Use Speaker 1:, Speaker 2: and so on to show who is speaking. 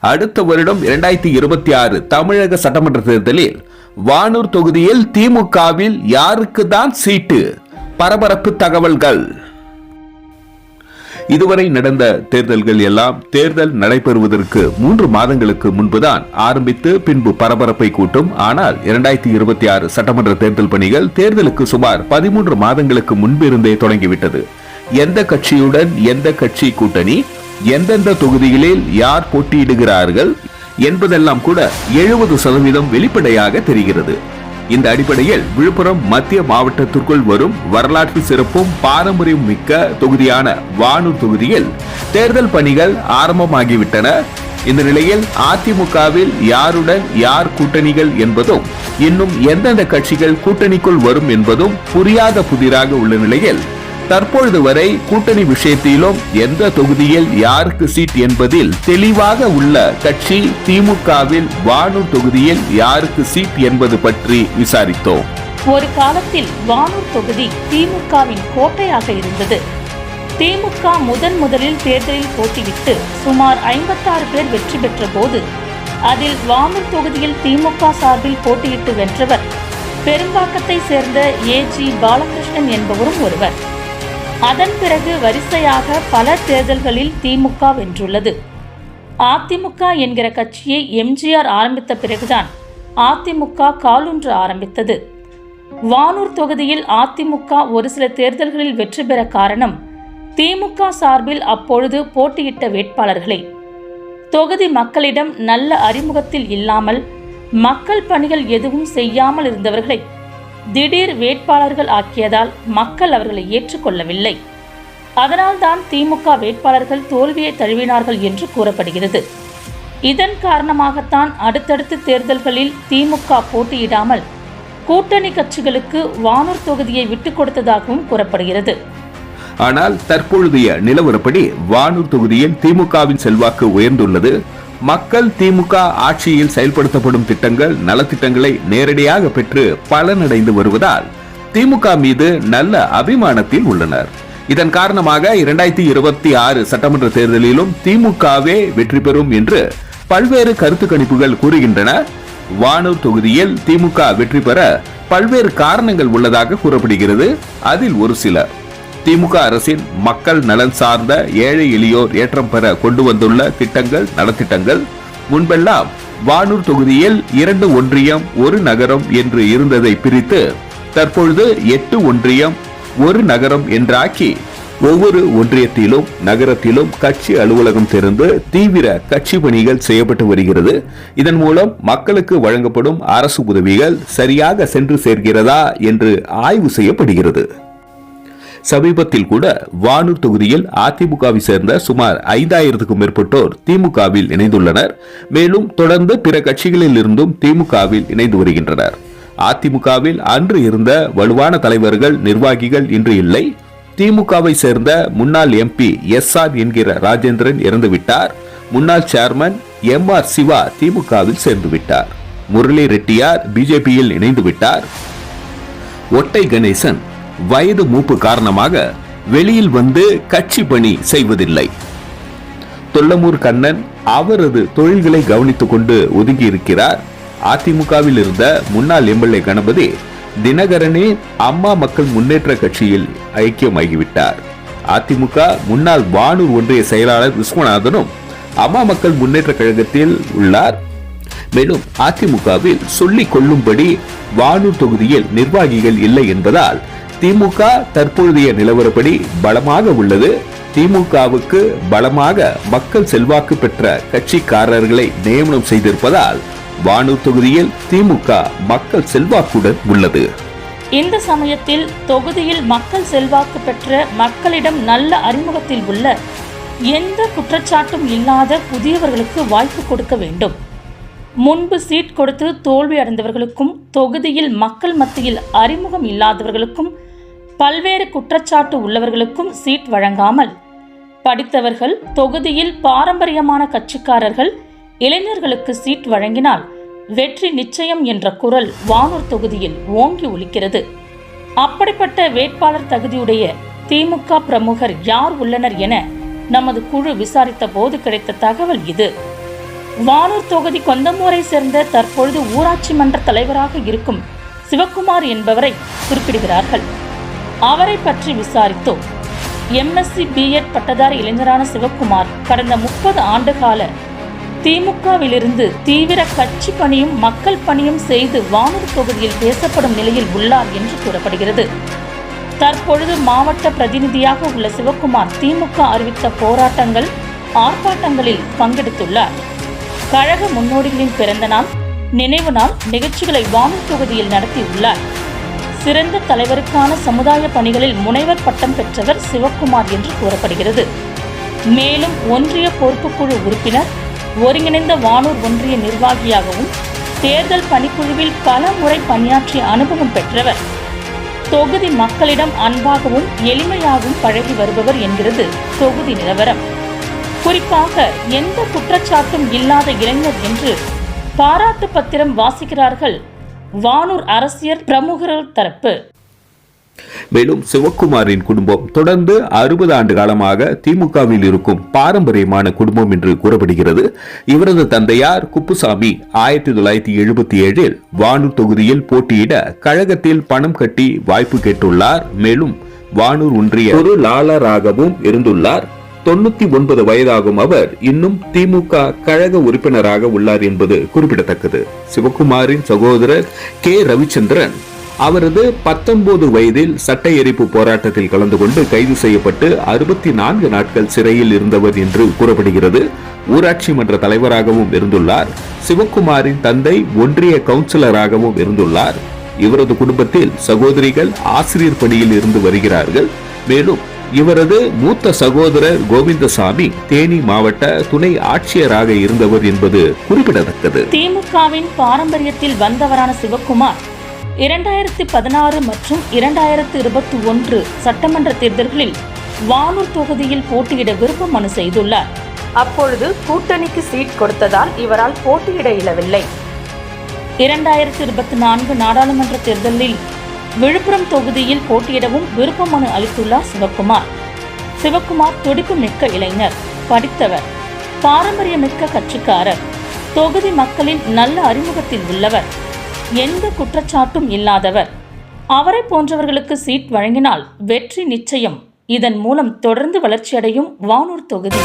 Speaker 1: அடுத்த வருடம் இரண்டாயிரத்தி இருபத்தி ஆறு தமிழக சட்டமன்ற தேர்தலில் வானூர் தொகுதியில் திமுகவில் யாருக்கு தான் சீட்டு? பரபரப்பு தகவல்கள். இதுவரை நடந்த தேர்தல்கள் எல்லாம் தேர்தல் நடைபெறுவதற்கு மூன்று மாதங்களுக்கு முன்புதான் ஆரம்பித்து பின்பு பரபரப்பை கூட்டும். ஆனால் இரண்டாயிரத்தி இருபத்தி ஆறு சட்டமன்ற தேர்தல் பணிகள் தேர்தலுக்கு சுமார் பதிமூன்று மாதங்களுக்கு முன்பிருந்தே தொடங்கிவிட்டது. எந்த கட்சியுடன் எந்த கட்சி கூட்டணி? எந்தெந்த தொகுதிகளில் யார் போட்டியிடுகிறார்கள் என்பதெல்லாம் கூட எழுபது சதவீதம் வெளிப்படையாக தெரிகிறது. இந்த அடிப்படையில் விழுப்புரம் மத்திய மாவட்டத்திற்குள் வரும் வரலாற்று சிறப்பும் பாரம்பரியம் மிக்க தொகுதியான வானூர் தொகுதியில் தேர்தல் பணிகள் ஆரம்பமாகிவிட்டன. இந்த நிலையில் அதிமுகவில் யாருடன் யார் கூட்டணிகள் என்பதும் இன்னும் எந்தெந்த கட்சிகள் கூட்டணிக்குள் வரும் என்பதும் புரியாத புதிராக உள்ள நிலையில் தற்பொழுது வரை கூட்டணி விஷயத்திலும் எந்த தொகுதியில் யாருக்கு சீட் என்பதில் தெளிவாக உள்ள கட்சி திமுகவில் வானூர் தொகுதியில் யாருக்கு சீட் என்பது பற்றி விசாரித்தோம்.
Speaker 2: ஒரு காலத்தில் வானூர் தொகுதி திமுகவின் கோட்டையாக இருந்தது. திமுக முதன் முதலில் தேர்தலில் போட்டியிட்டு சுமார் ஐம்பத்தாறு பேர் வெற்றி பெற்ற போது அதில் வானூர் தொகுதியில் திமுக சார்பில் போட்டியிட்டு வென்றவர் பெரும்பாக்கத்தை சேர்ந்த ஏ ஜி பாலகிருஷ்ணன் என்பவரும் ஒருவர். அதன் பிறகு வரிசையாக பல தேர்தல்களில் திமுக வென்றுள்ளது. அதிமுக என்கிற கட்சியை எம்ஜிஆர் ஆரம்பித்த பிறகுதான் அதிமுக காலூன்று ஆரம்பித்தது. வானூர் தொகுதியில் அதிமுக ஒரு சில தேர்தல்களில் வெற்றி பெற காரணம் திமுக சார்பில் அப்பொழுது போட்டியிட்ட வேட்பாளர்களை. தொகுதி மக்களிடம் நல்ல அறிமுகத்தில் இல்லாமல் மக்கள் பணிகள் எதுவும் செய்யாமல் இருந்தவர்களை திடீர் வேட்பாளர்கள் ஆக்கியதால் மக்கள் அவர்களை ஏற்றுக்கொள்ளவில்லை. அதனால்தான் திமுக வேட்பாளர்கள் தோல்வியை தழுவினார்கள் என்று கூறப்படுகிறது. இதன் காரணமாகத்தான் அடுத்தடுத்த தேர்தல்களில் திமுக போட்டியிடாமல் கூட்டணி கட்சிகளுக்கு வானூர் தொகுதியை விட்டுக் கொடுத்ததாகவும் கூறப்படுகிறது.
Speaker 1: ஆனால் தற்பொழுதைய நிலவரப்படி வானூர் தொகுதியில் திமுகவின் செல்வாக்கு உயர்ந்துள்ளது. மக்கள் திமுக ஆட்சியில் செயல்படுத்தப்படும் திட்டங்கள் நலத்திட்டங்களை நேரடியாக பெற்று பலனடைந்து வருவதால் திமுக மீது நல்ல அபிமானத்தில் உள்ளனர். இதன் காரணமாக இரண்டாயிரத்தி இருபத்தி ஆறு சட்டமன்ற தேர்தலிலும் திமுகவே வெற்றி பெறும் என்று பல்வேறு கருத்து கணிப்புகள் கூறுகின்றன. வானூர் தொகுதியில் திமுக வெற்றி பெற பல்வேறு காரணங்கள் உள்ளதாக கூறப்படுகிறது. அதில் ஒரு சில திமுக அரசின் மக்கள் நலன் சார்ந்த ஏழை எளியோர் ஏற்றம் பெற கொண்டு வந்துள்ள திட்டங்கள் நலத்திட்டங்கள் முன்பெல்லாம் வானூர் தொகுதியில் இரண்டு ஒன்றியம் ஒரு நகரம் என்று இருந்ததை பிரித்து தற்பொழுது எட்டு ஒன்றியம் ஒரு நகரம் என்றாக்கி ஒவ்வொரு ஒன்றியத்திலும் நகரத்திலும் கட்சி அலுவலகம் திறந்து தீவிர கட்சி பணிகள் செய்யப்பட்டு வருகிறது. இதன் மூலம் மக்களுக்கு வழங்கப்படும் அரசு உதவிகள் சரியாக சென்று சேர்கிறதா என்று ஆய்வு செய்யப்படுகிறது. சமீபத்தில் கூட வானூர் தொகுதியில் அதிமுகவை சேர்ந்த சுமார் ஐந்தாயிரத்துக்கும் மேற்பட்டோர் திமுகவில் இணைந்துள்ளனர். மேலும் தொடர்ந்து பிற கட்சிகளில் இருந்தும் திமுகவில் இணைந்து வருகின்றனர். அதிமுகவில் அன்று இருந்த வலுவான தலைவர்கள் நிர்வாகிகள் இன்று இல்லை. திமுகவை சேர்ந்த முன்னாள் எம்பி எஸ் ஆர் என்கிற ராஜேந்திரன் இறந்துவிட்டார் முன்னாள் சேர்மன் எம் ஆர் சிவா திமுகவில் சேர்ந்து விட்டார். முரளி ரெட்டியார் பிஜேபியில் இணைந்து விட்டார். ஒட்டை கணேசன் வயது மூப்பு காரணமாக வெளியில் வந்து கட்சி பணி செய்வதில்லை. தொல்லமூர் கண்ணன் அவரது தொழில்களை கவனித்துக் கொண்டு ஒதுங்கி இருக்கிறார் அதிமுகவில் இருந்த முன்னாள் எம்எல்ஏ கணபதி தினகரனே அம்மா மக்கள் முன்னேற்ற கட்சியில் ஐக்கியமாகிவிட்டார். அதிமுக முன்னாள் வானூர் ஒன்றிய செயலாளர் விஸ்வநாதனும் அம்மா மக்கள் முன்னேற்ற கழகத்தில் உள்ளார். மேலும் அதிமுகவில் சொல்லிக் கொள்ளும்படி வானூர் தொகுதியில் நிர்வாகிகள் இல்லை என்பதால் திமுக தற்பொழுதைய நிலவரப்படி பலமாக உள்ளது. திமுகவுக்கு பலமாக மக்கள் செல்வாக்கு பெற்ற கட்சிக்காரர்களை நியமனம் செய்திருப்பதால் வானூர் தொகுதியில் திமுக மக்கள் செல்வாக்குடன் உள்ளது.
Speaker 2: இந்த சமயத்தில் தொகுதியில் மக்கள் செல்வாக்கு பெற்ற மக்களிடம் நல்ல அறிமுகத்தில் உள்ள எந்த குற்றச்சாட்டும் இல்லாத புதியவர்களுக்கு வாய்ப்பு கொடுக்க வேண்டும். முன்பு சீட் கொடுத்து தோல்வி அடைந்தவர்களுக்கும் தொகுதியில் மக்கள் மத்தியில் அறிமுகம் இல்லாதவர்களுக்கும் பல்வேறு குற்றச்சாட்டு உள்ளவர்களுக்கும் சீட் வழங்காமல் படித்தவர்கள் தொகுதியில் பாரம்பரியமான கட்சிக்காரர்கள் இளைஞர்களுக்கு சீட் வழங்கினால் வெற்றி நிச்சயம் என்ற குரல் வானூர் தொகுதியில் ஓங்கி ஒலிக்கிறது. அப்படிப்பட்ட வேட்பாளர் தகுதியுடைய திமுக பிரமுகர் யார் உள்ளனர் என நமது குழு விசாரித்த போது கிடைத்த தகவல் இது. வானூர் தொகுதி கொந்தமூரை சேர்ந்த தற்பொழுது ஊராட்சி மன்ற தலைவராக இருக்கும் சிவக்குமார் என்பவரை குறிப்பிடுகிறார்கள். அவரை பற்றி விசாரித்தோம். எம்எஸ்சி பிஎட் பட்டதாரி இளைஞரான சிவக்குமார் கடந்த முப்பது ஆண்டுகால திமுகவிலிருந்து தீவிர கட்சி பணியும் மக்கள் பணியும் செய்து வானூர் தொகுதியில் பேசப்படும் நிலையில் உள்ளார் என்று கூறப்படுகிறது. தற்பொழுது மாவட்ட பிரதிநிதியாக உள்ள சிவக்குமார் திமுக அறிவித்த போராட்டங்கள் ஆர்ப்பாட்டங்களில் பங்கெடுத்துள்ளார். கழக முன்னோடிகளின் பிறந்த நாள் நினைவு நாள் நிகழ்ச்சிகளை வானூர் தொகுதியில் நடத்தியுள்ளார். சிறந்த தலைவருக்கான சமுதாய பணிகளில் முனைவர் பட்டம் பெற்றவர் சிவக்குமார் என்று கூறப்படுகிறது. மேலும் ஒன்றிய பொறுப்புக்குழு உறுப்பினர் ஒருங்கிணைந்த வானூர் ஒன்றிய நிர்வாகியாகவும் தேர்தல் பணிக்குழுவில் பல முறை பணியாற்றிய அனுபவம் பெற்றவர். தொகுதி மக்களிடம் அன்பாகவும் எளிமையாகவும் பழகி வருபவர் என்கிறது தொகுதி நிலவரம். குறிப்பாக எந்த குற்றச்சாட்டும் இல்லாத இளைஞர் என்று பாராட்டு பத்திரம் வாசிக்கிறார்கள் வானூர் அரசியல் பிரமுகர்கள் தரப்பு.
Speaker 1: மேலும் சிவக்குமாரின் குடும்பம் தொடர்ந்து அறுபது ஆண்டு காலமாக திமுகவில் இருக்கும் பாரம்பரியமான குடும்பம் என்று கூறப்படுகிறது. இவரது தந்தையார் குப்புசாமி ஆயிரத்தி தொள்ளாயிரத்தி எழுபத்தி ஏழில் வானூர் தொகுதியில் போட்டியிட கழகத்தில் பணம் கட்டி வாய்ப்பு கேட்டுள்ளார். மேலும் வானூர் ஒன்றிய பொருளாளராகவும் இருந்துள்ளார். தொண்ணூத்தி ஒன்பது வயதாகும் அவர் இன்னும் திமுக கழக உறுப்பினராக உள்ளார் என்பது குறிப்பிடத்தக்கது. சிவகுமாரின் சகோதரர் கே. ரவிச்சந்திரன் அவரது பத்தொன்பது வயதில் சட்ட எரிப்பு போராட்டத்தில் கலந்து கொண்டு கைது செய்யப்பட்டு அறுபத்தி நான்கு நாட்கள் சிறையில் இருந்தவர் என்று கூறப்படுகிறது. ஊராட்சி மன்ற தலைவராகவும் இருந்துள்ளார். சிவகுமாரின் தந்தை ஒன்றிய கவுன்சிலராகவும் இருந்துள்ளார். இவரது குடும்பத்தில் சகோதரிகள் ஆசிரியர் பணியில் இருந்து வருகிறார்கள். மேலும் இவரது மூத்த சகோதரர் கோவிந்தசாமி தேனி மாவட்ட துணை ஆட்சியராக இருந்தவர் என்பது குறிப்பிடத்தக்கது.
Speaker 2: திமுகவின் பாரம்பரியத்தில் வந்தவரான சிவக்குமார் இரண்டாயிரத்தி பதினாறு மற்றும் இரண்டாயிரத்தி இருபத்தி ஒன்று சட்டமன்ற தேர்தல்களில் வானூர் தொகுதியில் போட்டியிட விருப்ப மனு செய்துள்ளார். அப்பொழுது கூட்டணிக்கு சீட் கொடுத்ததால் இவரால் போட்டியிட இயலவில்லை. இரண்டாயிரத்தி இருபத்தி நான்கு நாடாளுமன்ற தேர்தலில் விழுப்புரம் தொகுதியில் போட்டியிடவும் விருப்ப மனு அளித்துள்ளார் சிவக்குமார். சிவக்குமார் துடிப்பு மிக்க இளைஞர் படித்தவர் பாரம்பரியமிக்க கட்சிக்காரர் தொகுதி மக்களின் நல்ல அறிமுகத்தில் உள்ளவர் எந்த குற்றச்சாட்டும் இல்லாதவர். அவரை போன்றவர்களுக்கு சீட் வழங்கினால் வெற்றி நிச்சயம். இதன் மூலம் தொடர்ந்து வளர்ச்சியடையும் வானூர் தொகுதி.